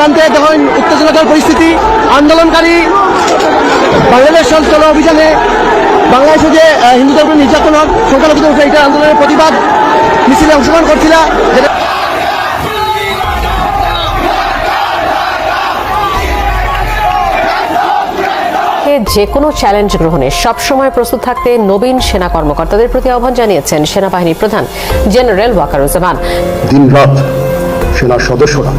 সীমান্তে দেখুন উত্তেজনাকর পরিস্থিতি আন্দোলনকারী বাংলাদেশ চলো অভিযানে বাংলাদেশে যে হিন্দুদের উপর নির্যাতন হোক সংখ্যালঘুদের উপরে এটা আন্দোলনের প্রতিবাদ। মিছিলে অংশগ্রহণ করছিল। যেটা যে কোনো চ্যালেঞ্জ গ্রহণে সবসময় প্রস্তুত থাকতে নবীন সেনা কর্মকর্তাদের প্রতি আহ্বান জানিয়েছেন সেনাবাহিনীর প্রধান জেনারেল ওয়াকারুজ্জামান। দিন রাত সেনার সদস্যরা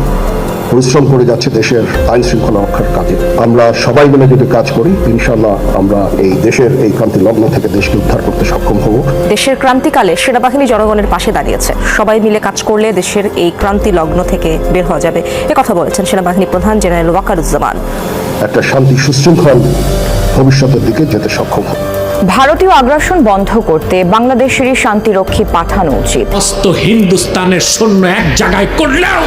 পরিশ্রম করে যাচ্ছে দেশের আইন শৃঙ্খলা রক্ষার কাজে। আমরা সবাই মিলে যদি কাজ করি ইনশাল্লাহ আমরা এই দেশের এই ক্রান্তি লগ্ন থেকে দেশকে উদ্ধার করতে সক্ষম হব। দেশের ক্রান্তিকালে সেনাবাহিনী জনগণের পাশে দাঁড়িয়েছে। সবাই মিলে কাজ করলে দেশের এই ক্রান্তি লগ্ন থেকে বের হওয়া যাবে। এ কথা বলেছেন সেনাবাহিনী প্রধান জেনারেল ওয়াকারুজ্জামান। একটা শান্তি সুশৃঙ্খল ভবিষ্যতের দিকে যেতে সক্ষম হব। ভারতীয় আগ্রাসন বন্ধ করতে বাংলাদেশেরই শান্তিরক্ষী পাঠানো উচিত। হিন্দুস্তানের সৈন্য এক জায়গায় করলেও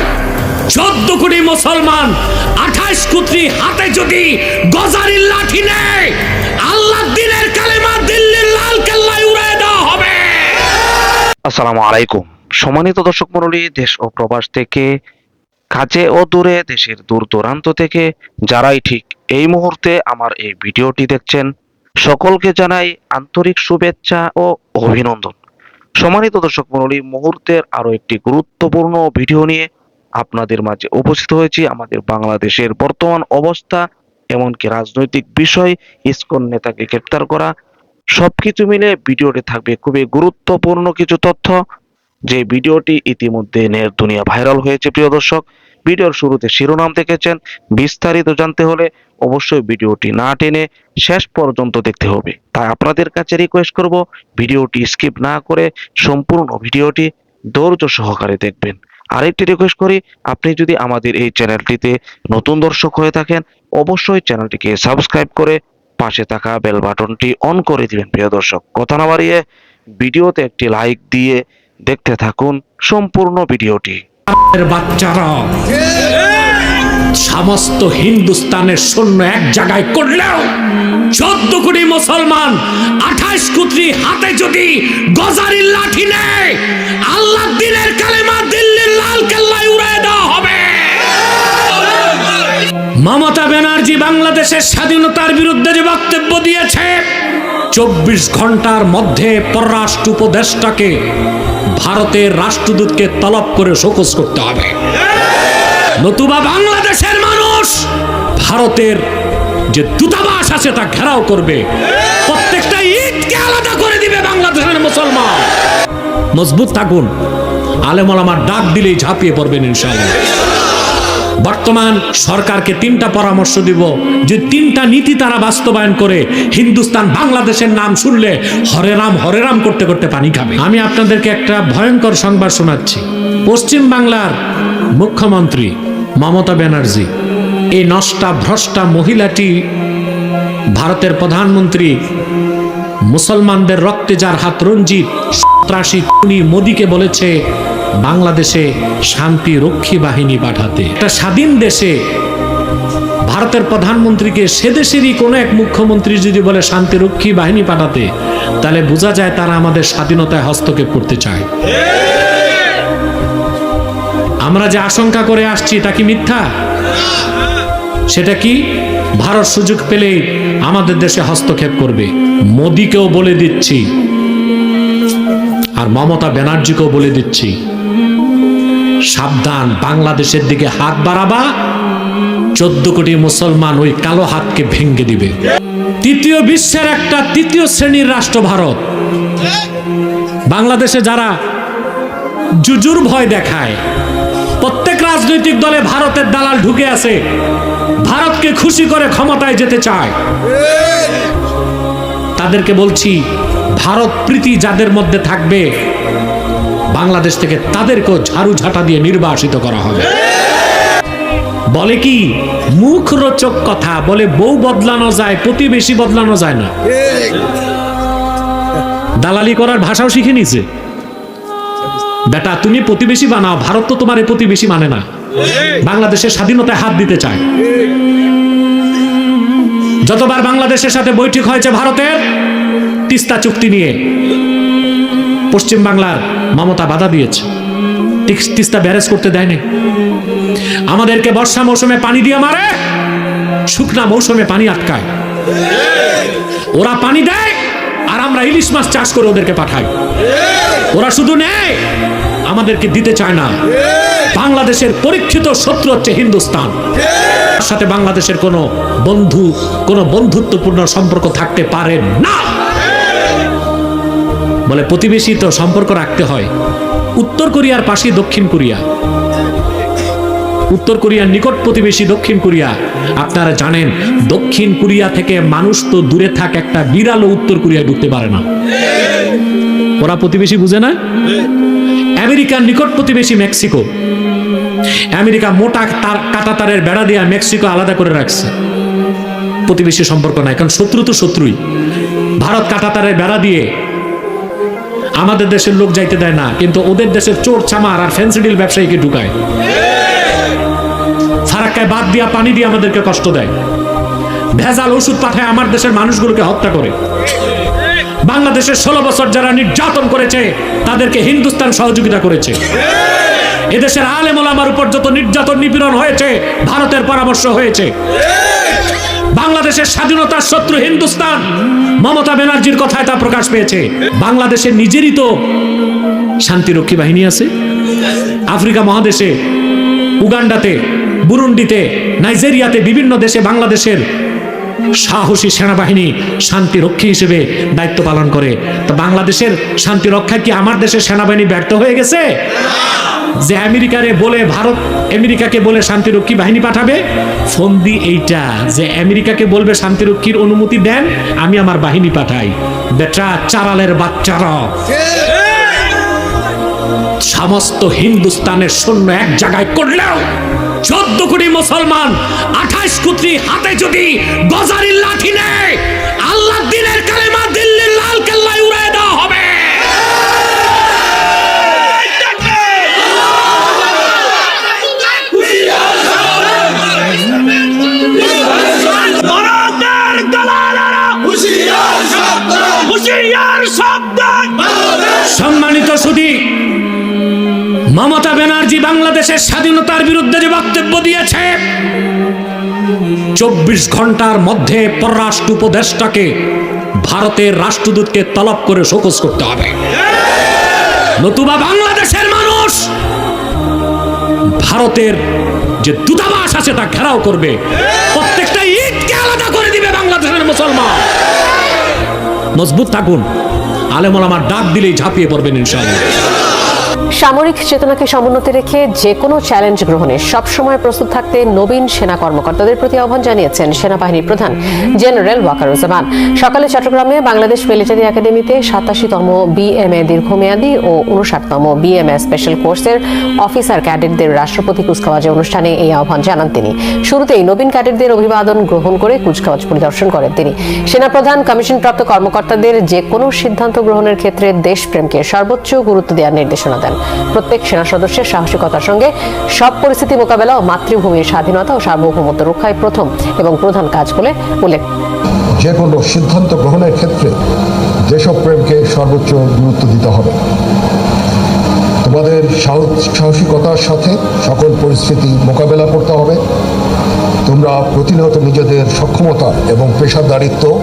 চোদ্দ কোটি মুসলমান, আঠাশ কোটি হাতে যদি গজারির লাঠি নেয় আল্লাহ দিনের কালেমা দিল্লির লাল কেল্লায় উড়ায় দেওয়া হবে। আসসালামু আলাইকুম। সম্মানিত দর্শক মণ্ডলী, দেশ ও প্রবাস থেকে, কাজে ও দূরে, দেশের দূর দূরান্ত থেকে, যারাই ঠিক এই মুহূর্তে আমার এই ভিডিওটি দেখছেন, সকলকে জানাই আন্তরিক শুভেচ্ছা ও অভিনন্দন। সম্মানিত দর্শক মণ্ডলী, মুহূর্তের আরও একটি গুরুত্বপূর্ণ ভিডিও নিয়ে আপনাদের মাঝে উপস্থিত হয়েছি। আমাদের বাংলাদেশের বর্তমান অবস্থা, এমনকি রাজনৈতিক বিষয়, ইসকন নেতাকে গ্রেপ্তার করা, সবকিছু মিলে ভিডিওটি থাকবে খুবই গুরুত্বপূর্ণ কিছু তথ্য। যে ভিডিওটি ইতিমধ্যে নেট দুনিয়া ভাইরাল হয়েছে, প্রিয় দর্শক। ভিডিওর শুরুতে শিরোনাম দেখেছেন। বিস্তারিত জানতে হলে অবশ্যই ভিডিওটি না টেনে শেষ পর্যন্ত দেখতে হবে। তাই আপনাদের কাছে রিকোয়েস্ট করব, ভিডিওটি স্কিপ না করে সম্পূর্ণ ভিডিওটি ধৈর্য সহকারে দেখবেন। আরেকটি রিকোয়েস্ট করি, আপনি যদি আমাদের এই চ্যানেলটিতে নতুন দর্শক হয়ে থাকেন, অবশ্যই চ্যানেলটিকে সাবস্ক্রাইব করে পাশে থাকা বেল বাটনটি অন করে দিবেন, প্রিয় দর্শক। কথা না বাড়িয়ে ভিডিওতে একটি লাইক দিয়ে দেখতে থাকুন সম্পূর্ণ ভিডিওটি। বাচ্চারা সমস্ত হিন্দুস্তানের সৈন্য এক জায়গায় করলেও চোদ্দ কোটি মুসলমান আঠাশ কোটি হাতে যদি গজারির লাঠি নেয় আল্লাহ দিনের কালেমা মমতা ব্যানার্জি বাংলাদেশের স্বাধীনতার বিরুদ্ধে যে বক্তব্য দিয়েছে, চব্বিশ ঘণ্টার মধ্যে পররাষ্ট্র উপদেষ্টাকে ভারতের রাষ্ট্রদূতকে তলব করে শোকস করতে হবে। নতুবা বাংলাদেশের মানুষ ভারতের যে দূতাবাস আছে তা ঘেরাও করবে। প্রত্যেকটা ঈদকে আলাদা করে দিবে বাংলাদেশের মুসলমান। মজবুত থাকুন। আলেমলামার ডাক দিলেই ঝাঁপিয়ে পড়বেন ইনশাআল্লাহ। বর্তমান সরকারকে তিনটা পরামর্শ দিব যে তিনটা নীতি তারা বাস্তবায়ন করে হিন্দুস্তান বাংলাদেশের নাম শুনলে হরে রাম হরে রাম করতে করতে পানি খাবে। আমি আপনাদেরকে একটা ভয়ঙ্কর সংবাদ শোনাচ্ছি। পশ্চিম বাংলার মুখ্যমন্ত্রী মমতা ব্যানার্জি, এই নষ্টা ভ্রষ্টা মহিলাটি ভারতের প্রধানমন্ত্রী, মুসলমানদের রক্তে যার হাত রঞ্জিত, সন্ত্রাসী খুনি মোদীকে বলেছে বাংলাদেশে শান্তি রক্ষী বাহিনী পাঠাতে। একটা স্বাধীন দেশে ভারতের প্রধানমন্ত্রীকে সে দেশেরই কোনো এক মুখ্যমন্ত্রী যদি বলে শান্তি রক্ষী বাহিনী পাঠাতে, তাহলে বোঝা যায় তারা আমাদের স্বাধীনতায় হস্তক্ষেপ করতে চায়। আমরা যে আশঙ্কা করে আসছি তা কি মিথ্যা? সেটা কি? ভারত সুযোগ পেলেই আমাদের দেশে হস্তক্ষেপ করবে। মোদিকেও বলে দিচ্ছি, আর মমতা ব্যানার্জিকেও বলে দিচ্ছি। সাবধান, বাংলাদেশের দিকে হাত বাড়াবা। চোদ্দ কোটি মুসলমান ওই কালো হাতকে ভেঙ্গে দিবে। তৃতীয় বিশ্বের একটা তৃতীয় শ্রেণির রাষ্ট্র ভারত। বাংলাদেশে যারা জুজুর ভয় দেখায়, প্রত্যেক রাজনৈতিক দলে ভারতের দালাল ঢুকে আছে। ভারতকে খুশি করে ক্ষমতায় যেতে চায়। তাদেরকে বলছি, ভারত প্রীতি যাদের মধ্যে থাকবে বাংলাদেশ থেকে তাদেরকেও ঝাড়ু ঝাঁটা দিয়ে নির্বাসিত করা হবে। বলে কি মুখ রোচক কথা, বলে বউ বদলানো যায়, প্রতিবেশী বদলানো যায় না। দালালি করার ভাষাও শিখে নিছে বেটা, তুমি প্রতিবেশী বানাও, ভারত তো তোমার প্রতিবেশী মানে না। বাংলাদেশের স্বাধীনতায় হাত দিতে চায়। যতবার বাংলাদেশের সাথে বৈঠক হয়েছে ভারতের, তিস্তা চুক্তি নিয়ে পশ্চিম বাংলার মমতা বাধা দিয়েছে। তিস- তিস্তা ব্যারেজ করতে দেয়নি। আমাদেরকে বর্ষা মৌসুমে পানি দিয়ে মারে, শুকনা মৌসুমে পানি আটকায়। ওরা পানি দেয় আর আমরা ইলিশ মাছ চাষ করে ওদেরকে পাঠাই। ওরা শুধু নেয়, আমাদেরকে দিতে চায় না। বাংলাদেশের পরীক্ষিত শত্রু হচ্ছে হিন্দুস্তান। সাথে বাংলাদেশের কোনো বন্ধু, কোনো বন্ধুত্বপূর্ণ সম্পর্ক থাকতে পারে না। বলে, প্রতিবেশী তো সম্পর্ক রাখতে হয়। উত্তর কোরিয়ার পাশে দক্ষিণ কোরিয়া। উত্তর কোরিয়ার নিকট প্রতিবেশী দক্ষিণ কোরিয়া। আপনারা জানেন, দক্ষিণ কোরিয়া থেকে মানুষ তো দূরে থাক, একটা বিড়ালও উত্তর কোরিয়ায় ঢুকতে পারে না। ওরা প্রতিবেশী বুঝে না? আমেরিকার নিকট প্রতিবেশী মেক্সিকো। আমেরিকা মোটা তার কাটা তারের বেড়া দিয়ে মেক্সিকো আলাদা করে রাখছে। প্রতিবেশী সম্পর্ক নাই, কারণ শত্রু তো শত্রুই। ভারত কাটা তারের বেড়া দিয়ে আমাদের দেশের লোক যাইতে দেয় না, কিন্তু ওদের দেশের চোর, চামার আর ফেন্সিডিল ব্যবসায়ীকে ঢুকায়। ফারাক্কায় বাদ দিয়া, পানি দিয়ে আমাদেরকে কষ্ট দেয়। ভেজাল ওষুধ পাঠায় আমার দেশের মানুষগুলোকে হত্যা করে। বাংলাদেশের ষোলো বছর যারা নির্যাতন করেছে, তাদেরকে হিন্দুস্তান সহযোগিতা করেছে। এদেশের আলেম ওলামার উপর যত নির্যাতন নিপীড়ন হয়েছে, ভারতের পরামর্শ হয়েছে। বাংলাদেশের স্বাধীনতার শত্রু হিন্দুস্তান। মমতা ব্যানার্জির কথায় তা প্রকাশ পেয়েছে। বাংলাদেশের নিজেরই তো শান্তিরক্ষী বাহিনী আছে। আফ্রিকা মহাদেশে, উগান্ডাতে, বুরুন্ডিতে, নাইজেরিয়াতে বিভিন্ন দেশে বাংলাদেশের সাহসী সেনাবাহিনী শান্তি রক্ষী হিসেবে দায়িত্ব পালন করে। তো বাংলাদেশের শান্তি রক্ষায় কি আমার দেশের সেনাবাহিনী ব্যর্থ হয়ে গেছে? যে আমেরিকারে বলে ভারত আমেরিকাকে বলে শান্তিরক্ষী বাহিনী পাঠাবে ফন্দি এইটা, যে আমেরিকাকে বলবে শান্তিরক্ষীর অনুমতি দেন, আমি আমার বাহিনী পাঠাই। বেটা চারালের বাচ্চারা। সমস্ত হিন্দুস্তানের সৈন্য এক জায়গায় করলেও চোদ্দ কোটি মুসলমান আঠাশ কোটি হাতে যদি গজারির লাঠি নেয় বাংলাদেশের স্বাধীনতার বিরুদ্ধে যে বক্তব্য দিয়েছে, চব্বিশ ঘণ্টার মধ্যে পররাষ্ট্র উপদেষ্টাকে ভারতের রাষ্ট্রদূতকে তলব করে শোকজ করতে হবে। নতুবা বাংলাদেশের মানুষ ভারতের যে দূতাবাস আছে তা ঘেরাও করবে। প্রত্যেকটা ঈদকে আলাদা করে দিবে বাংলাদেশের মুসলমান। মজবুত থাকুন। আলেমল আমার ডাক দিলেই ঝাঁপিয়ে পড়বেন ইনশাআল্লাহ। সামরিক চেতনাকে সমুন্নতি রেখে যে কোনো চ্যালেঞ্জ গ্রহণে সবসময় প্রস্তুত থাকতে নবীন সেনা কর্মকর্তাদের প্রতি আহ্বান জানিয়েছেন সেনাবাহিনীর প্রধান জেনারেল ওয়াকারুজ্জামান। সকালে চট্টগ্রামে বাংলাদেশ মিলিটারি একাডেমিতে সাতাশিতম বিএমএ দীর্ঘমেয়াদী ও উনষাটতম বিএমএ স্পেশাল কোর্সের অফিসার ক্যাডেটদের রাষ্ট্রপতি কুচকাওয়াজে অনুষ্ঠানে এই আহ্বান জানান তিনি। শুরুতেই নবীন ক্যাডেটদের অভিবাদন গ্রহণ করে কুচকাওয়াজ পরিদর্শন করেন তিনি। সেনাপ্রধান, কমিশনপ্রাপ্ত কর্মকর্তাদের যে কোনো সিদ্ধান্ত গ্রহণের ক্ষেত্রে দেশপ্রেমকে সর্বোচ্চ গুরুত্ব দেওয়ার নির্দেশনা দেন। প্রত্যেক সেনা সদস্যের সাহসিকতার সঙ্গে সব পরিস্থিতি মোকাবেলা ও মাতৃভূমির স্বাধীনতা ও সার্বভৌমত্ব রক্ষায় প্রথম এবং প্রধান কাজ বলে উল্লেখ। যে কোনো সিদ্ধান্ত গ্রহণের ক্ষেত্রে দেশপ্রেমকে সর্বোচ্চ গুরুত্ব দিতে হবে। তোমাদের সাহস- সাহসিকতার সাথে সকল পরিস্থিতি মোকাবেলা করতে হবে। তোমরা প্রতিনিয়ত নিজেদের সক্ষমতা এবং পেশাদারিত্ব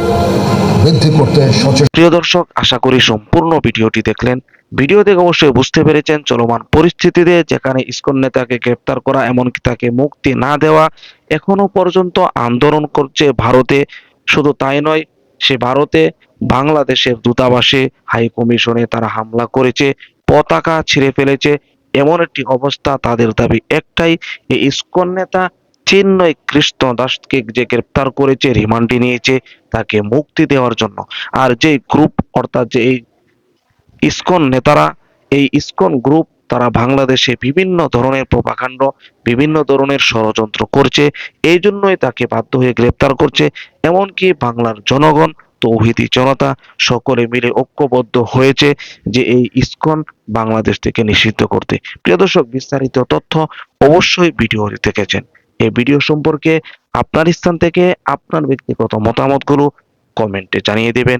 বৃদ্ধি করতে সচেষ্ট। প্রিয় দর্শক আশা করি সম্পূর্ণ ভিডিওটি দেখলেন। ভিডিও দেখে অবশ্যই বুঝতে পেরেছেন চলমান পরিস্থিতিতে যেখানে ইসকন নেতাকে গ্রেপ্তার করা, এমনকি তাকে মুক্তি না দেওয়া এখনও পর্যন্ত আন্দোলন করছে ভারতে। শুধু তাই নয়, সে ভারতে বাংলাদেশের দূতাবাসে, হাই কমিশনে তারা হামলা করেছে, পতাকা ছিঁড়ে ফেলেছে। এমন একটি অবস্থা তাদের দাবি একটাই এই ইসকন নেতা চিন্ময় কৃষ্ণ দাসকে যে গ্রেপ্তার করেছে, রিমান্ডে নিয়েছে, তাকে মুক্তি দেওয়ার জন্য। আর যে গ্রুপ, অর্থাৎ যে এই ইসকন নেতারা, এই ইসকন গ্রুপ তারা বাংলাদেশে বিভিন্ন ধরনের প্রপাকাণ্ড বিভিন্ন ধরনের ষড়যন্ত্র করছে, এই জন্যই তাকে বাধ্য হয়ে গ্রেপ্তার করছে। এমনকি বাংলার জনগণ, তৌহিদি জনতা, সকলে মিলে ঐক্যবদ্ধ হয়েছে যে এই ইসকন বাংলাদেশ থেকে নিষিদ্ধ করতে। প্রিয় দর্শক, বিস্তারিত তথ্য অবশ্যই ভিডিওটি দেখেছেন। এই ভিডিও সম্পর্কে আপনার স্থান থেকে আপনার ব্যক্তিগত মতামতগুলো কমেন্টে জানিয়ে দিবেন।